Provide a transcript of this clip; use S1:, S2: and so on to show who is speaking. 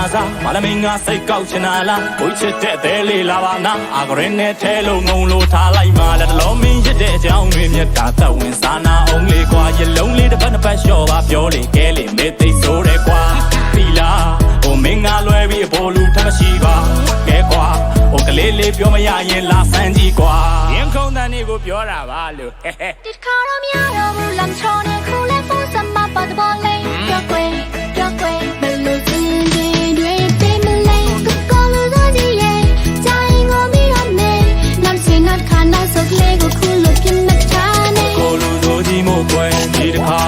S1: င်စားချင်တာစားမလမင်းကစိတ်ကောက်ချင်တာလားဘိုးချစ်တဲ့သေးလေးလာပါနာအာဂရင်နဲ့ထဲလို့ငုံလို့ထားလိုက်မှလက်တလုံးမင်းရစ်တဲ့အကြောင်းတွေမြတ်တာသက်ဝင်စားနာအောင်လေးကွာရလုံးလေးတစ်ပတ်တစ်ပတ်လျှော့ပါပြောလေကဲလေမေသိဆိုးတယ်ကွာသီလားဟိုမင်းကလွဲပြီးအပေါ်လူထမရှိပါကဲကွာဟိုကလေးလေးပြောမရရင်လာဆန်းကြည့်ကွာရင်ခုန်တန်နေကိုပြောတာပါလို့ဟဲဟဲ
S2: ဒီခါတော့မရတော့ဘူးလမ်းချောနဲ့ခုလဲပုံစံမပတ်ပေါ်လေး ကြီးမို့ကွ